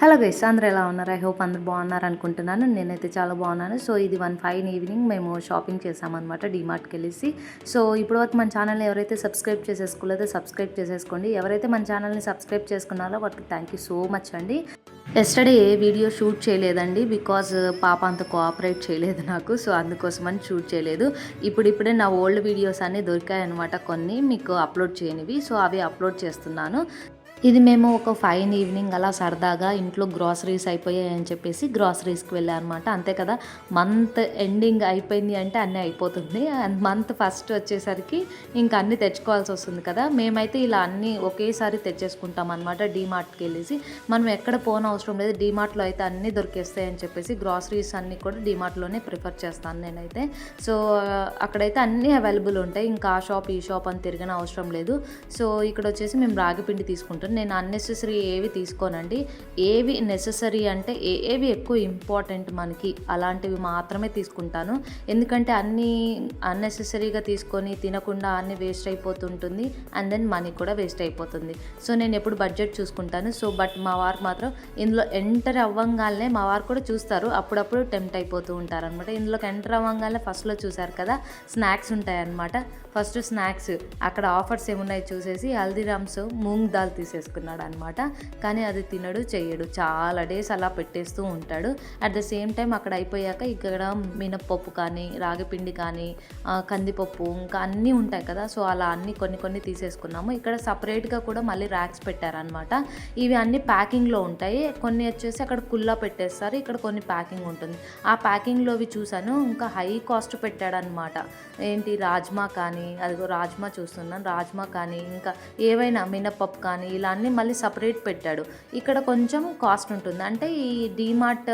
Hello guys అందరూ ఎలా ఉన్నారు? ఐ హోప్ అందరు బాగున్నారు అనుకుంటున్నాను. నేనైతే చాలా బాగున్నాను. సో ఇది వన్ ఫైవ్ ఈవినింగ్ మేము షాపింగ్ చేసామన్నమాట డీమార్ట్కి వెళ్ళేసి. సో ఇప్పుడు వరకు మన ఛానల్ని ఎవరైతే సబ్స్క్రైబ్ చేసేసుకోలేదో సబ్స్క్రైబ్ చేసేసుకోండి. ఎవరైతే మన ఛానల్ని సబ్స్క్రైబ్ చేసుకున్నారో వాటికి థ్యాంక్ యూ సో మచ్ అండి. ఎస్టర్డే ఏ వీడియో షూట్ చేయలేదండి బికాజ్ పాప అంత కోఆపరేట్ చేయలేదు నాకు. సో అందుకోసమని షూట్ చేయలేదు. ఇప్పుడు ఇప్పుడే నా ఓల్డ్ వీడియోస్ అన్నీ దొరికాయనమాట కొన్ని. మీకు అప్లోడ్ చేయనివి. సో అవి అప్లోడ్ చేస్తున్నాను. ఇది మేము ఒక ఫైన్ ఈవినింగ్ అలా సరదాగా ఇంట్లో గ్రాసరీస్ అయిపోయాయి అని చెప్పేసి గ్రాసరీస్కి వెళ్ళామన్నమాట అంతే కదా మంత్ ఎండింగ్ అయిపోయింది అంటే అన్నీ అయిపోతుంది. అండ్ మంత్ ఫస్ట్ వచ్చేసరికి ఇంకా అన్నీ తెచ్చుకోవాల్సి వస్తుంది కదా. మేమైతే ఇలా అన్నీ ఒకేసారి తెచ్చేసుకుంటాం అనమాట డీమార్ట్కి వెళ్ళేసి. మనం ఎక్కడ పోన అవసరం లేదు డీమార్ట్లో అయితే అన్నీ దొరికేస్తాయి అని చెప్పేసి గ్రాసరీస్ అన్నీ కూడా డీమార్ట్లోనే ప్రిఫర్ చేస్తాను నేనైతే. సో అక్కడైతే అన్నీ అవైలబుల్ ఉంటాయి. ఇంకా ఆ షాప్ ఈ షాప్ అని తిరిగిన అవసరం లేదు. సో ఇక్కడ వచ్చేసి మేము రాగి పిండి తీసుకుంటాం నేను అన్నెసెసరీ ఏవి తీసుకోనండి. ఏవి నెససరీ అంటే ఏ ఏవి ఎక్కువ ఇంపార్టెంట్ మనకి అలాంటివి మాత్రమే తీసుకుంటాను. ఎందుకంటే అన్నీ అన్నెసెసరీగా తీసుకొని తినకుండా అన్నీ వేస్ట్ అయిపోతుంటుంది. అండ్ దెన్ మనీ కూడా వేస్ట్ అయిపోతుంది. సో నేను ఎప్పుడు బడ్జెట్ చూసుకుంటాను. సో బట్ మా వారు మాత్రం ఇందులో ఎంటర్ అవ్వంగానే మా వారు కూడా చూస్తారు. అప్పుడప్పుడు టెంప్ట్ అయిపోతూ ఉంటారనమాట ఇందులోకి ఎంటర్ అవ్వంగానే ఫస్ట్లో చూశారు కదా స్నాక్స్ ఉంటాయన్నమాట. ఫస్ట్ స్నాక్స్ అక్కడ ఆఫర్స్ ఏమున్నాయి చూసేసి హల్దీరామ్స్ మూంగ్ దాల్ తీసేసుకున్నాడు అనమాట కానీ అది తినడు చేయడు చాలా డేస్ అలా పెట్టేస్తూ ఉంటాడు. అట్ ద సేమ్ టైం అక్కడ అయిపోయాక ఇక్కడ మినప్పప్పు కానీ రాగిపిండి కానీ కందిపప్పు ఇంకా అన్నీ ఉంటాయి కదా. సో అలా అన్ని కొన్ని కొన్ని తీసేసుకున్నాము. ఇక్కడ సపరేట్గా కూడా మళ్ళీ ర్యాక్స్ పెట్టారనమాట. ఇవి అన్ని ప్యాకింగ్లో ఉంటాయి. కొన్ని వచ్చేసి అక్కడ కుల్లా పెట్టేస్తారు. ఇక్కడ కొన్ని ప్యాకింగ్ ఉంటుంది. ఆ ప్యాకింగ్లో అవి చూశాను. ఇంకా హై కాస్ట్ పెట్టాడనమాట. ఏంటి? రాజ్మా కానీ అదిగో రాజ్మా చూస్తున్నాను. రాజ్మా కానీ ఇంకా ఏవైనా మినప్పప్పు కానీ ఇలా అన్నీ మళ్ళీ సపరేట్ పెట్టాడు. ఇక్కడ కొంచెం కాస్ట్ ఉంటుంది. అంటే ఈ డీమార్ట్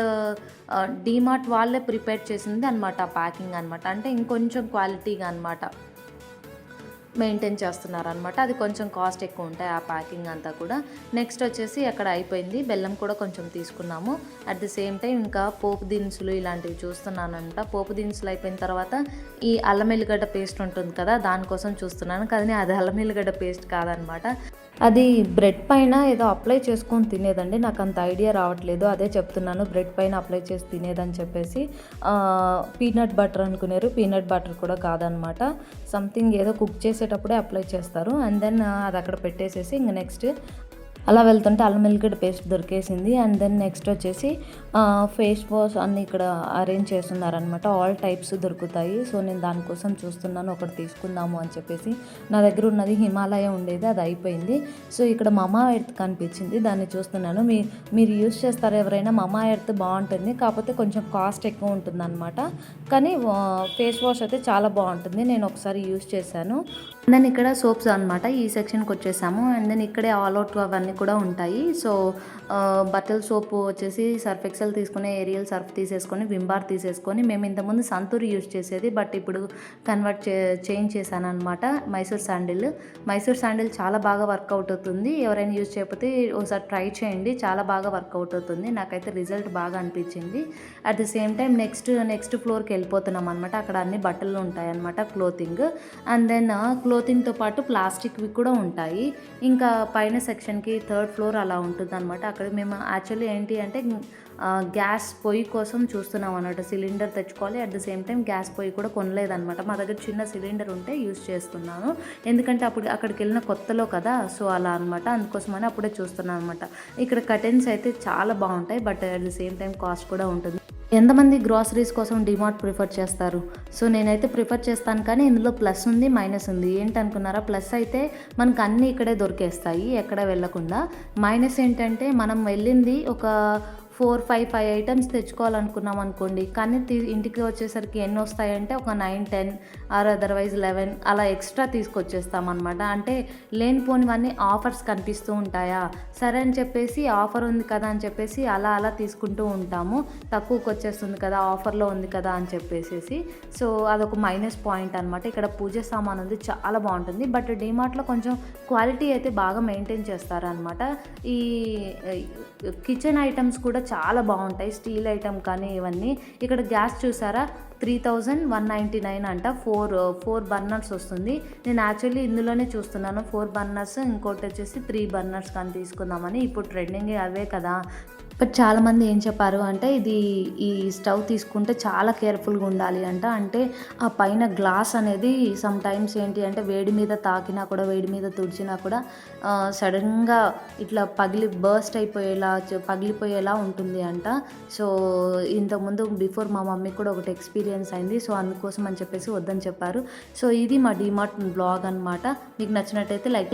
డీమార్ట్ వాళ్ళే ప్రిపేర్ చేసింది అనమాట ప్యాకింగ్ అనమాట అంటే ఇంకొంచెం క్వాలిటీగా అనమాట మెయింటైన్ చేస్తున్నారనమాట అది కొంచెం కాస్ట్ ఎక్కువ ఉంటాయి ఆ ప్యాకింగ్ అంతా కూడా. నెక్స్ట్ వచ్చేసి అక్కడ అయిపోయింది. బెల్లం కూడా కొంచెం తీసుకున్నాము. అట్ ది సేమ్ టైం ఇంకా పోపు దినుసులు ఇలాంటివి చూస్తున్నానంట. పోపు దినుసులు అయిపోయిన తర్వాత ఈ అల్లం ఎల్లిగడ్డ పేస్ట్ ఉంటుంది కదా దానికోసం చూస్తున్నాను. కానీ అది అల్లం ఎల్లిగడ్డ పేస్ట్ కాదనమాట అది బ్రెడ్ పైన ఏదో అప్లై చేసుకొని తినేదండి. నాకు అంత ఐడియా రావట్లేదు. అదే చెప్తున్నాను బ్రెడ్ పైన అప్లై చేసి తినేదని చెప్పేసి. పీనట్ బటర్ అనుకున్నారు పీనట్ బటర్ కూడా కాదనమాట. సంథింగ్ ఏదో కుక్ చేసేటప్పుడే అప్లై చేస్తారు. అండ్ దెన్ అది అక్కడ పెట్టేసేసి ఇంక నెక్స్ట్ అలా వెళ్తుంటే అల్లం ఎల్లిగడ్డ పేస్ట్ దొరికేసింది. అండ్ దెన్ నెక్స్ట్ వచ్చేసి ఫేస్ వాష్ అన్ని ఇక్కడ అరేంజ్ చేస్తున్నారనమాట ఆల్ టైప్స్ దొరుకుతాయి. సో నేను దానికోసం చూస్తున్నాను. ఒకటి తీసుకుందాము అని చెప్పేసి నా దగ్గర ఉన్నది హిమాలయ ఉండేది. అది అయిపోయింది. సో ఇక్కడ మమా ఎర్త్ కనిపించింది. దాన్ని చూస్తున్నాను. మీ మీరు యూస్ చేస్తారు ఎవరైనా? మమా ఎర్త్ బాగుంటుంది. కాకపోతే కొంచెం కాస్ట్ ఎక్కువ ఉంటుంది అనమాట కానీ ఫేస్ వాష్ అయితే చాలా బాగుంటుంది. నేను ఒకసారి యూస్ చేశాను. దెన్ ఇక్కడ సోప్స్ అనమాట ఈ సెక్షన్కి వచ్చేసాము. అండ్ దెన్ ఇక్కడే ఆల్ అవుట్ అవన్నీ కూడా ఉంటాయి. సో బట్టల సోప్ వచ్చేసి సర్ఫ్ ఎక్సెల్ తీసుకుని ఏరియల్ సర్ఫ్ తీసేసుకొని వింబార్ తీసేసుకొని మేము ఇంతకుముందు సంతూర్ యూజ్ చేసేది బట్ ఇప్పుడు కన్వర్ట్ చే చేంజ్ చేశాను అనమాట మైసూర్ శాండిల్. మైసూర్ శాండిల్ చాలా బాగా వర్కౌట్ అవుతుంది. ఎవరైనా యూజ్ చేయకపోతే ఒకసారి ట్రై చేయండి. చాలా బాగా వర్కౌట్ అవుతుంది. నాకైతే రిజల్ట్ బాగా అనిపించింది. At the same time next next ఫ్లోర్కి వెళ్ళిపోతున్నాం అనమాట అక్కడ అన్ని బట్టలు ఉంటాయి అనమాట క్లోతింగ్. అండ్ దెన్ క్లోతింగ్తో పాటు ప్లాస్టిక్వి కూడా ఉంటాయి. ఇంకా పైన సెక్షన్కి థర్డ్ ఫ్లోర్ అలా ఉంటుంది అనమాట అక్కడ మేము యాక్చువల్లీ ఏంటి అంటే గ్యాస్ పొయ్యి కోసం చూస్తున్నాం అనమాట సిలిండర్ తెచ్చుకోవాలి. At the same time gas పొయ్యి కూడా కొనలేదన్నమాట. మా దగ్గర చిన్న సిలిండర్ ఉంటే యూస్ చేస్తున్నాను. ఎందుకంటే అప్పుడు అక్కడికి వెళ్ళిన కొత్తలో కదా సో అలా అనమాట అందుకోసమని అప్పుడే చూస్తున్నాను అనమాట ఇక్కడ కటెన్స్ అయితే చాలా బాగుంటాయి but at the same time cost కూడా ఉంటుంది. ఎంతమంది గ్రాసరీస్ కోసం డిమార్ట్ ప్రిఫర్ చేస్తారు? సో నేనైతే ప్రిఫర్ చేస్తాను కానీ ఇందులో ప్లస్ ఉంది మైనస్ ఉంది. ఏంటనుకున్నారా? ప్లస్ అయితే మనకు అన్నీ ఇక్కడే దొరికేస్తాయి ఎక్కడ వెళ్ళకుండా. మైనస్ ఏంటంటే మనం వెళ్ళింది ఒక ఫోర్ ఫైవ్ ఫైవ్ ఐటమ్స్ తెచ్చుకోవాలనుకున్నాం అనుకోండి. కానీ తీ- ఇంటికి వచ్చేసరికి ఎన్ని వస్తాయంటే ఒక nine ten or otherwise eleven అలా ఎక్స్ట్రా తీసుకొచ్చేస్తాం అనమాట అంటే లేనిపోనివన్నీ ఆఫర్స్ కనిపిస్తూ ఉంటాయా? సరే అని చెప్పేసి ఆఫర్ ఉంది కదా అని చెప్పేసి అలా అలా తీసుకుంటూ ఉంటాము. తక్కువకి వచ్చేస్తుంది కదా ఆఫర్లో ఉంది కదా అని చెప్పేసి సో అదొక మైనస్ పాయింట్ అనమాట ఇక్కడ పూజ సామాన్ ఉంది చాలా బాగుంటుంది. బట్ డిమార్ట్లో కొంచెం క్వాలిటీ అయితే బాగా మెయింటైన్ చేస్తారనమాట ఈ కిచెన్ ఐటమ్స్ కూడా చాలా బాగుంటాయి. స్టీల్ ఐటమ్ కానీ ఇవన్నీ. ఇక్కడ గ్యాస్ చూసారా? Three thousand one ninety nine అంట. ఫోర్ ఫోర్ బర్నర్స్ వస్తుంది. నేను యాక్చువల్లీ ఇందులోనే చూస్తున్నాను. ఫోర్ బర్నర్స్ ఇంకోటి వచ్చేసి త్రీ బర్నర్స్ కానీ తీసుకుందామని. ఇప్పుడు ట్రెండింగ్ అవే కదా. బట్ చాలామంది ఏం చెప్పారు అంటే ఇది ఈ స్టవ్ తీసుకుంటే చాలా కేర్ఫుల్గా ఉండాలి అంట. అంటే ఆ పైన గ్లాస్ అనేది సమ్ టైమ్స్ ఏంటి అంటే వేడి మీద తాకినా కూడా వేడి మీద తుడిచినా కూడా సడన్గా ఇట్లా పగిలి బర్స్ట్ అయిపోయేలా పగిలిపోయేలా ఉంటుంది అంట. సో ఇంతకుముందు బిఫోర్ మా మమ్మీ కూడా ఒకటి ఎక్స్పీరియన్స్ అయింది. సో అందుకోసం అని చెప్పేసి వద్దని చెప్పారు. సో ఇది మా డిమార్ట్ బ్లాగ్ అనమాట మీకు నచ్చినట్టయితే లైక్